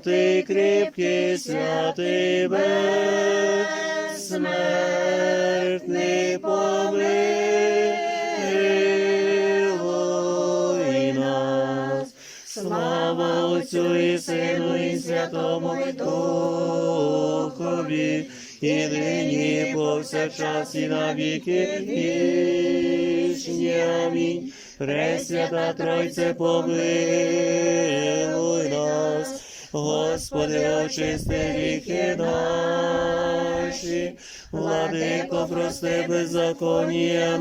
святий, кріпкий, святий, безсмертний, помилуй нас. Слава Отцю і Сину і Святому Духові, і нині повсякчас і на віки вічні. Амінь. Пресвята Тройце, помилуй нас, Господи, очисти гріхи наші, Владико, прости беззаконія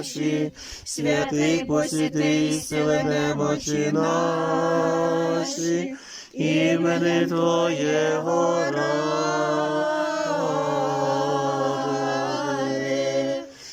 наші, святий посвяти і сили немочі наші, імени Твоєго ради.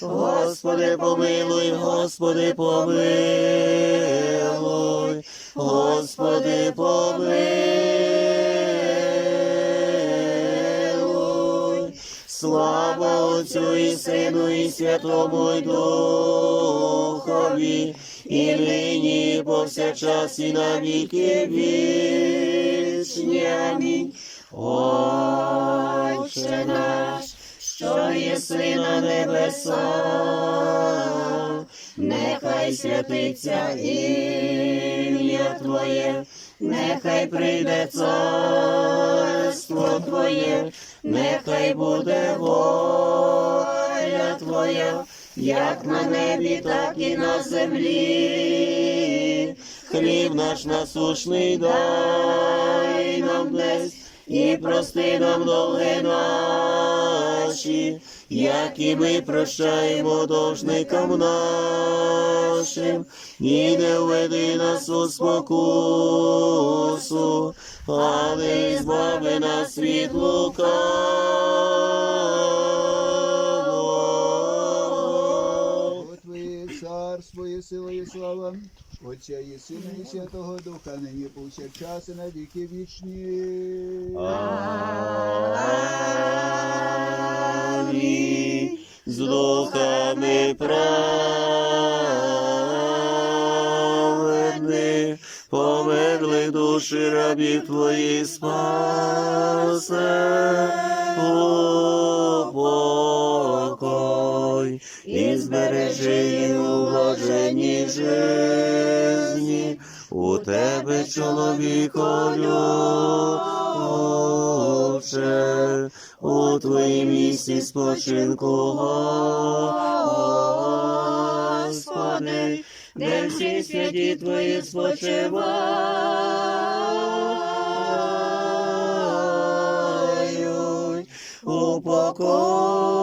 Господи, помилуй, Господи, помилуй, Господи, помилуй. Слава Отцю і Сину і Святому і Духові, і нині, і повсякчас, і на віки вічні. Амінь. Отче наш, що єси на небесах, нехай святиться ім'я Твоє, нехай прийде царство Твоє, нехай буде воля Твоя, як на небі, так і на землі. Хліб наш насушний дай нам днес, і прости нам долги наші, як і ми прощаємо должникам нашим, і не введи нас у спокусу, але збави нас від лукавого. Твоє царство і сила і слава, Отця і Сина і Святого Духа, нині повсякчас і на віки вічні. З духами праведних, померли душі рабів Твої спасе, упокой, і збережи їх у жизні, у Тебе, чоловіко, місці спочинку, Господи, де всі святі Твої спочивають, упокой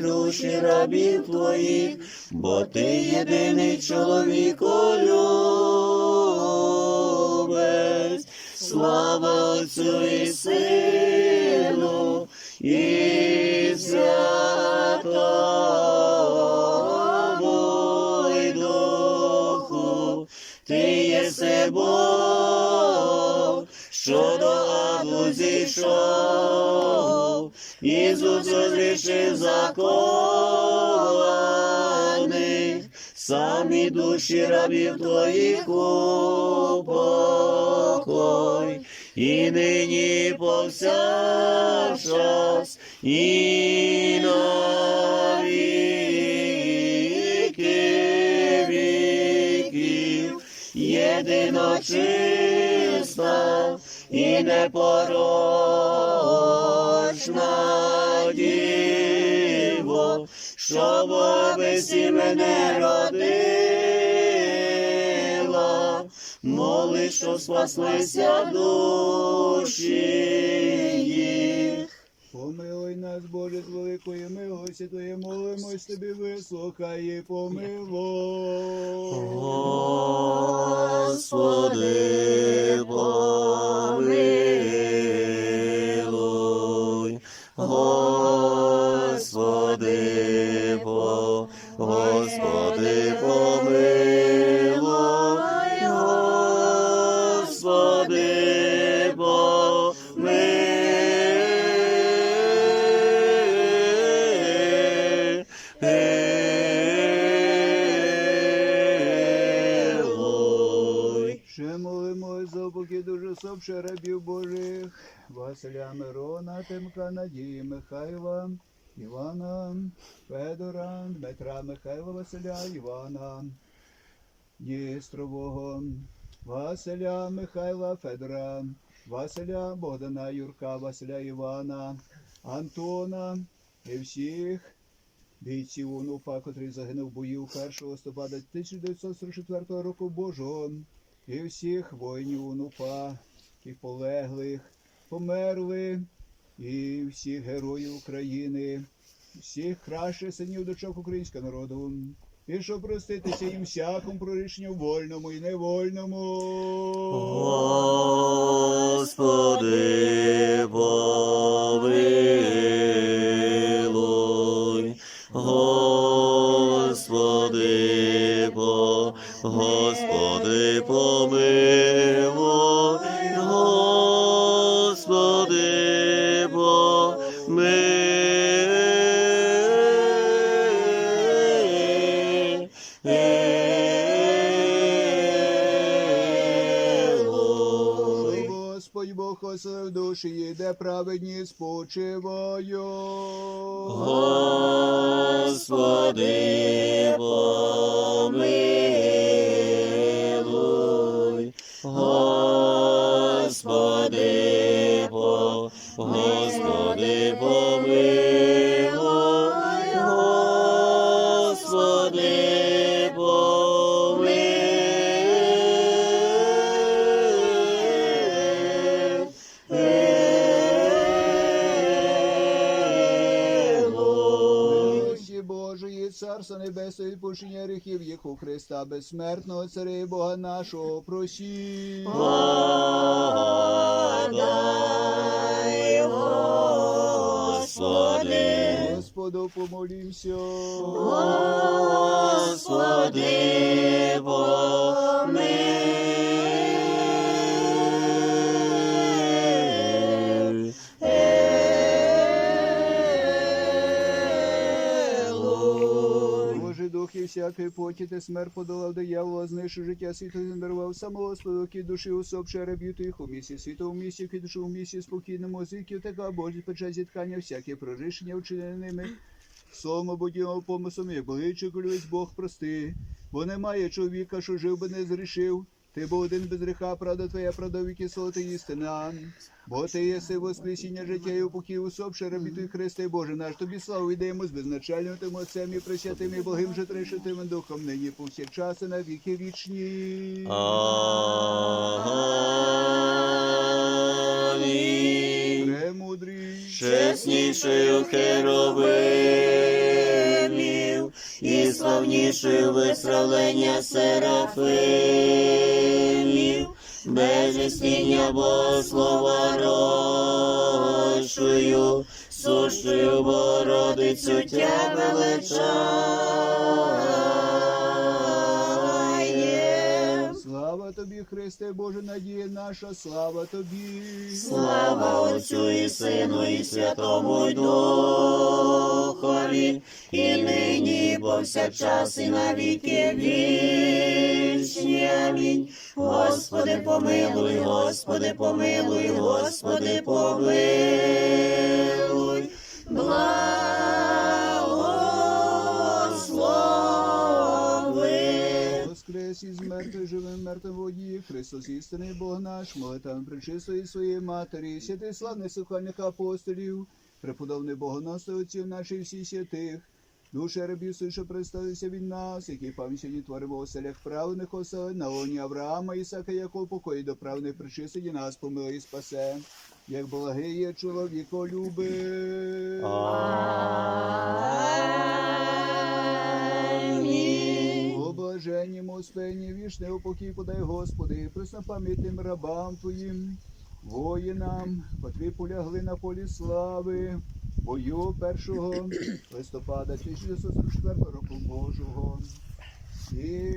душі рабів Твоїх, бо Ти єдиний чоловіко любець, слава Отцю і Сину, і Ти єси Бог, що до аду зійшов, Ісус розрішив законних, самі душі рабів Твоїх упокой, і нині повсякчас, і на віки віків, єдиночиста і непорочна діво, що без мене родила, що спаслися душі їх. Помилуй нас, Боже, з великої милості Твоєї, молимось Тобі, вислухай і помилуй. Господи, помилуй. Господи, по, Василя Мирона, Тимка, Надії Михайла, Івана, Федора, Дмитра Михайла, Василя, Івана, Дістрового, Василя Михайла, Федора, Василя Богдана Юрка, Василя Івана, Антона і всіх бійців УНУФА, котрий загинув в бою 1 листопада 1944 року Божого, і всіх воїнів УНУФА, які полеглих, померли, і всіх героїв України, всіх кращих синів дочок українського народу. І щоб проститися їм всякому прорішенню вольному і невольному. Господи, помилуй. Господи, по, Бог душі, де праведні спочиваю. Господи, помилуй. Божої, Царство Небесне, відпущення гріхів їх у Христа безсмертного Царя і Бога нашого, просі. Господи, Господу помолімся. Господи, помилуй. Боже дух і всякий потіт і смерть подолав диявола, знищив життя світу і дарував самого спокій душі усопше раб'ю тих у місці світу, у місці кидушу, душу, у місці спокійному звідки така Божі пече зіткання, всякі прорішення вчинені ними. Словом будімо помислом, як боличе колюсь Бог прости, бо немає чоловіка, що жив би не зрішив. Ти бо один без гріха, правда твоя, правда віки солоти істина. Бо ти єси воскресіння життя і упокій усопше рабітуй Христе Боже наш, тобі славу йдемо з безначальним тим Отцем і пресвятим і благим же трешитим духом, нині повсякчас і на віки вічні. Амінь. Премудрий, Чеснішою херовимів і славнішою виправлення серафимів, без істіння Богослова рощую, сущою Бородицю тя величає. Христе Боже, надія наша, слава тобі. Слава Отцю і Сину, і Святому Духові, і нині, і повсякчас, і на віки вічні. Амінь. Господи, помилуй, Господи, помилуй, Господи, помилуй. Благослови. Воскрес із мертвих живим мертвим водії, Христос істинний Бог наш, молитвами причистої своєї матері, святий славних сухальних апостолів, преподобний богоносний отців наших всіх святих, душі рабів, що представилися від нас, які сьогодні творимо в оселях праведних оселень, на лоні Авраама, Ісака, Якова, покої до правних причистить і нас помилуй і спасе, як благий є чоловіколюби. Блаженнім успенні, вічний упокій подай, Господи, преснопам'ятним рабам Твоїм, воїнам, котрі полягли на полі слави, бою 1 листопада 1944 року Божого. І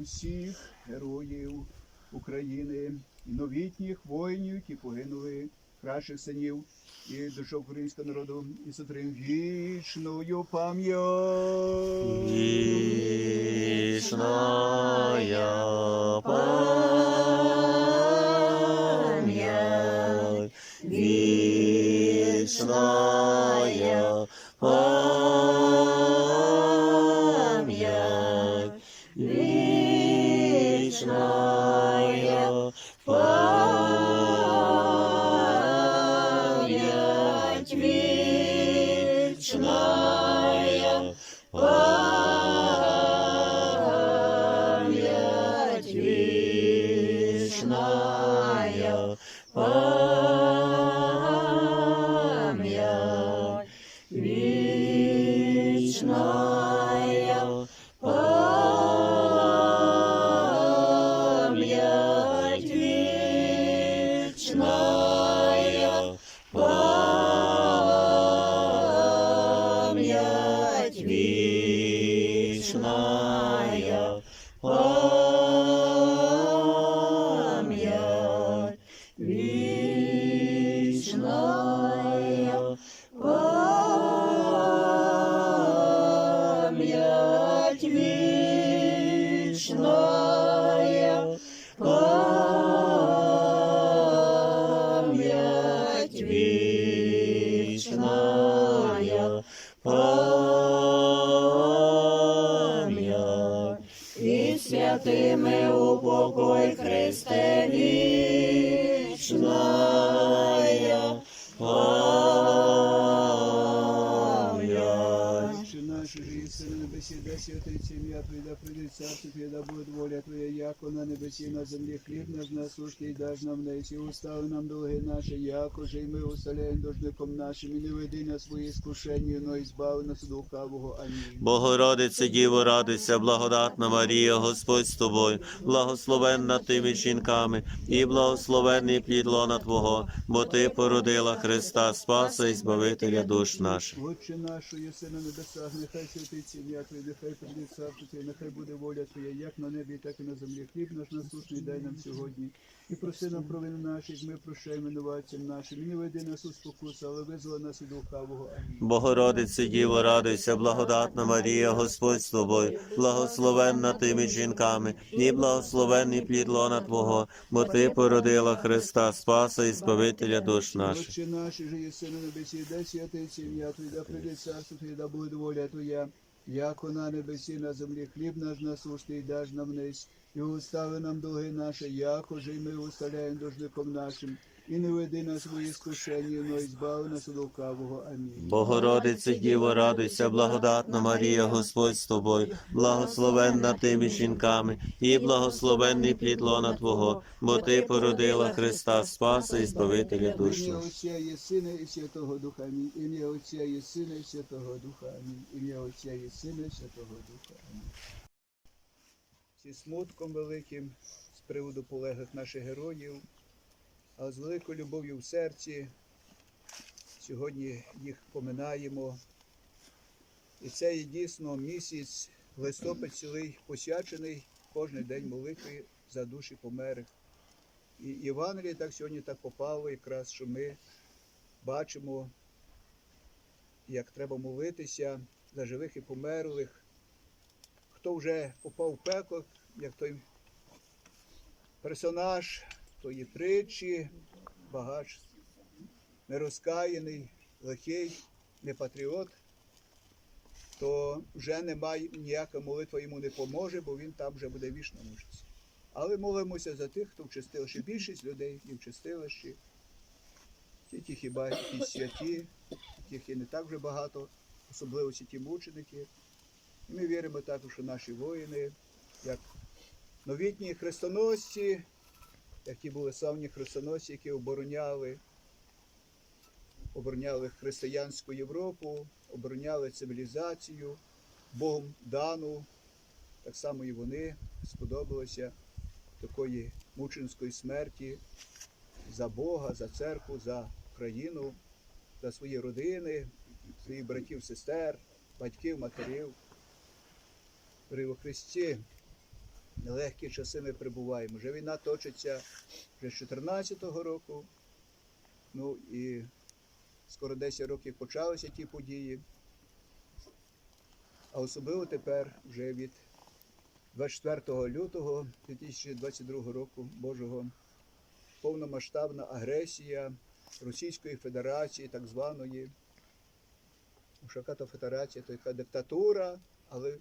усіх героїв України, і новітніх воїнів, які погинули, кращих синів і душу українського народу, і сотрим вічною пам'ять. Вічна пам'ять, вічная прийде да буде воля Твоя, яко на небесі, на землі, хліб наш насущний, даж нам десь, і устави нам долги наші, яко же й ми уставляємо должником нашим, і не веди на свої скушення, но і збави нас від лукавого. Амінь. Богородице Діво, радуйся, благодатна Марія, Господь з тобою, благословенна ти між жінками, і благословенний плід лона Твого, бо Ти породила Христа, Спаса і Збавителя душ наших. Отче наш, що єси на небесах, нехай святиться ім'я Твоє, нехай прийде царство Твоє, нехай буде воля Твоя, як на небі, так і на землі. Хліб наш насущний дай нам сьогодні. І проси нам провини наші, як ми прощаємо винуватцям нашим. І не веди нас у спокусу, але визволи нас від лукавого. Богородице Діво, радуйся, благодатна Марія, Господь з тобою, благословенна ти між жінками, і благословенний плід лона Твого, бо Ти породила Христа, Спаса і Збавителя душ наших. Отче наш, же єси на небесі, де святиться ім'я Твоє, да прийде царство Твоє, да буде воля Твоя, як на небесі, на землі, хліб наш насущний, даж нам несь, і устави нам долги наші, як уже й ми уставляємо должником нашим, і не веди нас в свої скушення, но і збави нас від лукавого. Амінь. Богородице Діво, радуйся, благодатна Марія, Господь з тобою, благословенна ти між жінками, і благословенний плід лона Твого, бо Ти породила Христа, Спаса і Збавителя душ Ім'я. Отця і Сина і Святого Духа. Амінь. Ім'я Отця і Сина і Святого Духа. Амінь. Ім'я Отця і Сина і Святого Духа. Амінь. Зі смутком великим з приводу полеглих наших героїв, а з великою любов'ю в серці сьогодні їх поминаємо. І це є дійсно місяць листопад цілий посвячений кожен день молитви за душі померлих. І Євангеліє так сьогодні так попало, якраз що ми бачимо, як треба молитися за живих і померлих. Хто вже попав в пекло, як той персонаж тої притчі, багач нерозкаяний, лихий, не патріот, то вже немає ніяка молитва йому не поможе, бо він там вже буде вічно мучитися. Але молимося за тих, хто в чистилищі. Більшість людей і в чистилищі. Тільки хіба якісь святі, яких є не так вже багато, особливо ті мученики. І ми віримо також, що наші воїни, як новітні хрестоносці, як ті були славні хрестоносці, які обороняли, обороняли християнську Європу, обороняли цивілізацію, Богом дану так само і вони сподобалося такої мученської смерті за Бога, за церкву, за Україну, за свої родини, своїх братів, сестер, батьків, матерів. При Христі нелегкі часи ми перебуваємо. Вже війна точиться вже з 14-го року. Ну і скоро 10 років почалися ті події. А особливо тепер вже від 24 лютого 2022 року Божого повномасштабна агресія Російської Федерації, так званої. Що федерація, то яка диктатура, але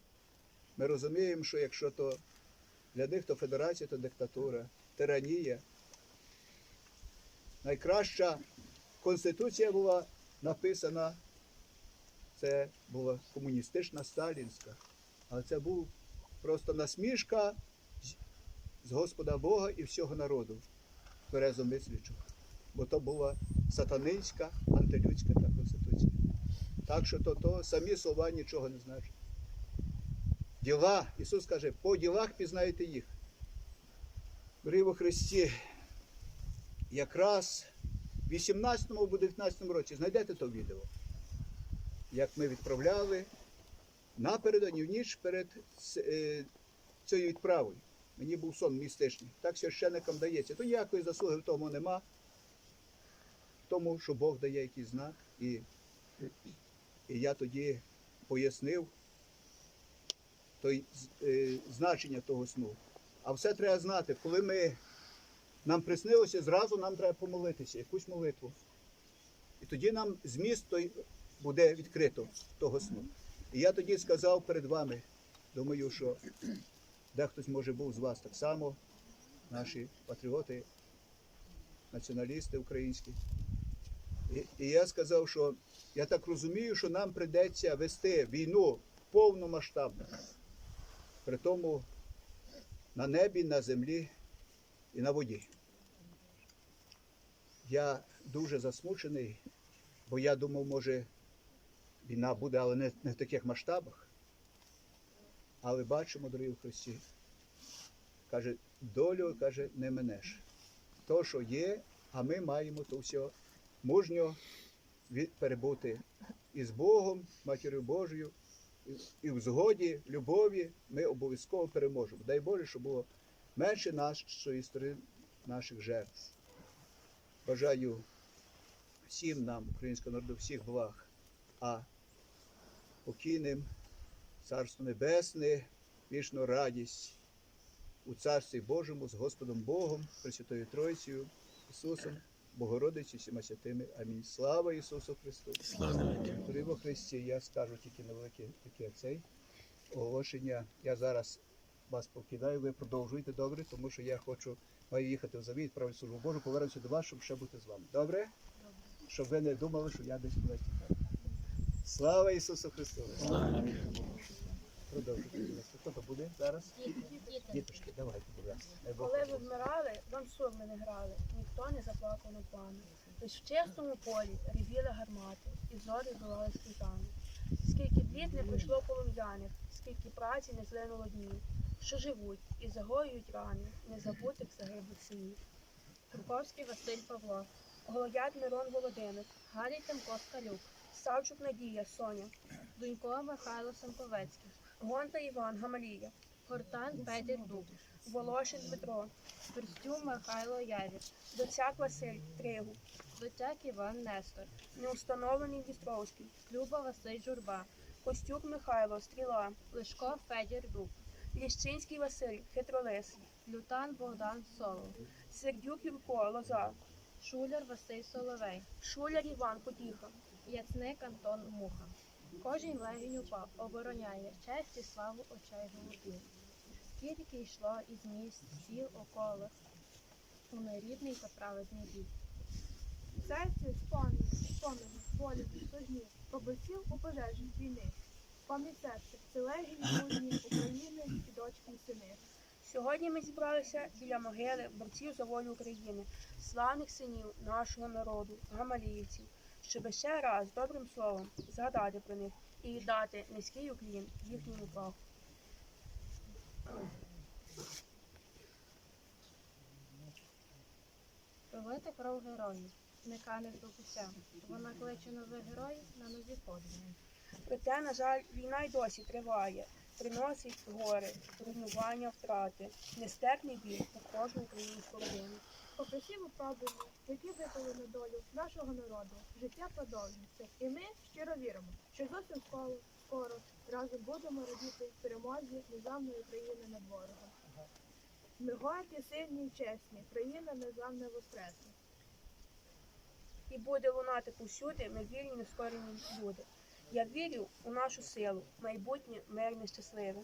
ми розуміємо, що якщо то для них то федерація, то диктатура, тиранія. Найкраща конституція була написана, це була комуністична сталінська, але це був просто насмішка з- Господа Бога і всього народу, тверезомислячого. Бо то була сатанинська, антилюдська та конституція. Так що то, то самі слова нічого не значать. Діла, Ісус каже, по ділах пізнаєте їх. Дорогі Христі, якраз в 18 або 19 році знайдете то відео, як ми відправляли напередодні в ніч перед е, цією відправою. Мені був сон містичний. Так священникам дається. То ніякої заслуги в тому нема. Тому, що Бог дає якийсь знак. І, і я тоді пояснив той, е, значення того сну. А все треба знати, коли ми, нам приснилося, зразу нам треба помолитися, якусь молитву. І тоді нам зміст той буде відкрито того сну. І я тоді сказав перед вами, думаю, що дехтось може був з вас так само, наші патріоти, націоналісти українські. І, і я сказав, що я так розумію, що нам прийдеться вести війну повномасштабну. При тому на небі, на землі і на воді. Я дуже засмучений, бо я думав, може, війна буде, але не, не в таких масштабах. Але бачимо, дорогі в Христі, каже, долю каже, не минеш. То, що є, а ми маємо то все мужньо перебути із Богом, Матір'ю Божою, і- в згоді, любові ми обов'язково переможемо. Дай Боже, щоб було менше нашої сторони наших жертв. Бажаю всім нам, українському народу, всіх благ, а покійним Царство Небесне, вічну радість у Царстві Божому з Господом Богом, Пресвятою Тройцею, Ісусом, Богородицею, всіма святими. Амінь. Слава Ісусу Христу! Слава во Христі, я скажу тільки невелике таке цей оголошення. Я зараз вас покидаю, ви продовжуйте добре, тому що я хочу маю їхати в завіт, правильну службу Божу, повернуся до вас, щоб ще бути з вами. Добре? Щоб ви не думали, що я десь кудись тікаю. Слава Ісусу Христу! Слава. Ласка. Хто то буде зараз? Діточки, давайте, будь ласка. Коли ви вмирали, вам сурми не грали, ніхто не заплакав на пана. Лиш в чистому полі ревіли гармати, і зорі бивали світами. Скільки блід не пройшло полум'яних, скільки праці не злинуло днів, що живуть і загоюють рани, незабутих загиблих синів. Круковський Василь Павло, Голоят Мирон Володимир, Галій Тимко Скалюк, Савчук Надія Соня, Дунько Михайло Семковецький, Гонта Іван Гамалія, Гортан Федір Дуб, Волошин Дмитро, Перстюм Михайло Явір, Доцяк Василь Тригу, Дотяк Іван Нестор, Неустановлений Дістровський, Люба Василь Журба, Костюк Михайло Стріла, Лишко Федір Дуб, Ліщинський Василь Хитролис, Лютан Богдан Солов, Сердюк Юрко Лоза, Шуляр Василь Соловей, Шуляр Іван Потіха, Яцник Антон Муха. Кожен легінь упав, обороняє честь і славу очей голубів. Скільки йшло із міст, сіл околих, у нерідний та праведний бій. Серці спомін, спомин, волі сожні, побратів у пожежі війни. Пам'ять це легінь мужні України і дочки і сини. Сьогодні ми зібралися біля могили борців за волю України, славних синів нашого народу, гамаліївців, щоб ще раз добрим словом згадати про них і дати низький уклін їхньому паху. Пролити кров героїв, не кане до. Вона кличе нових героїв на нові подвиги. Проте, на жаль, війна й досі триває, приносить гори, руйнування, втрати, нестерпний біль у кожну українську родину. Попри всі випробування, які випали на долю нашого народу, життя продовжується. І ми щиро віримо, що зовсім скоро, скоро разом будемо радіти перемозі незламної України над ворогом. Ми горді, сильні й чесні, країна незламна воскресне. І буде лунати повсюди, ми вільні, нескорені люди. Я вірю у нашу силу, майбутнє мирне, щасливе.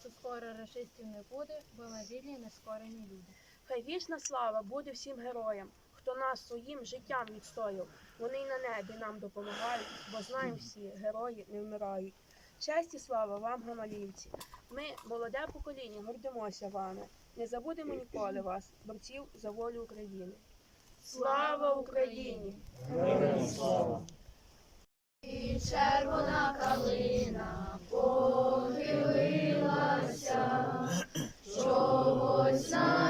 Що скоро рашистів не буде, бо ми вільні, нескорені люди. Хай вічна слава буде всім героям, хто нас своїм життям відстояв. Вони й на небі нам допомагають, бо знаємо всі, герої не вмирають. Честь і слава вам, гамалівці. Ми, молоде покоління, гордимося вами. Не забудемо ніколи вас, борців за волю України. Слава Україні! Червона калина похилилася, чогось наша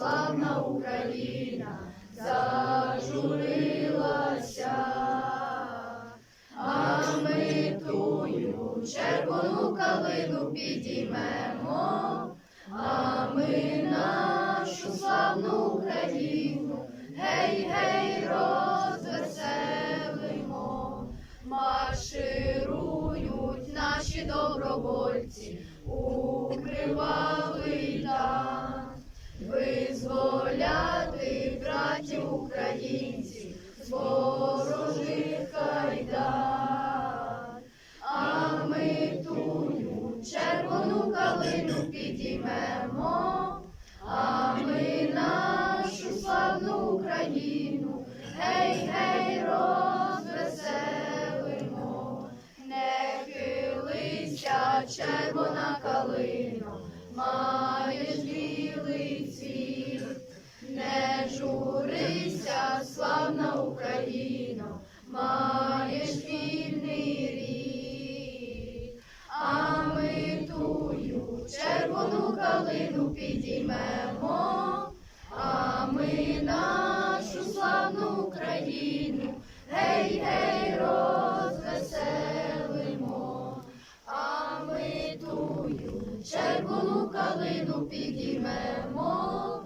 славна Україна зажурилася, а ми тую червону калину підіймемо, а ми нашу славну Україну, гей, гей, розвеселимо. Марширують наші добровольці у кривавий танк, визволяти братів українців ворожих кайдан. А ми тую червону калину підіймемо, а ми нашу славну Україну, гей, гей, розвеселимо. Не хилися, червона калино, червону калину підіймемо.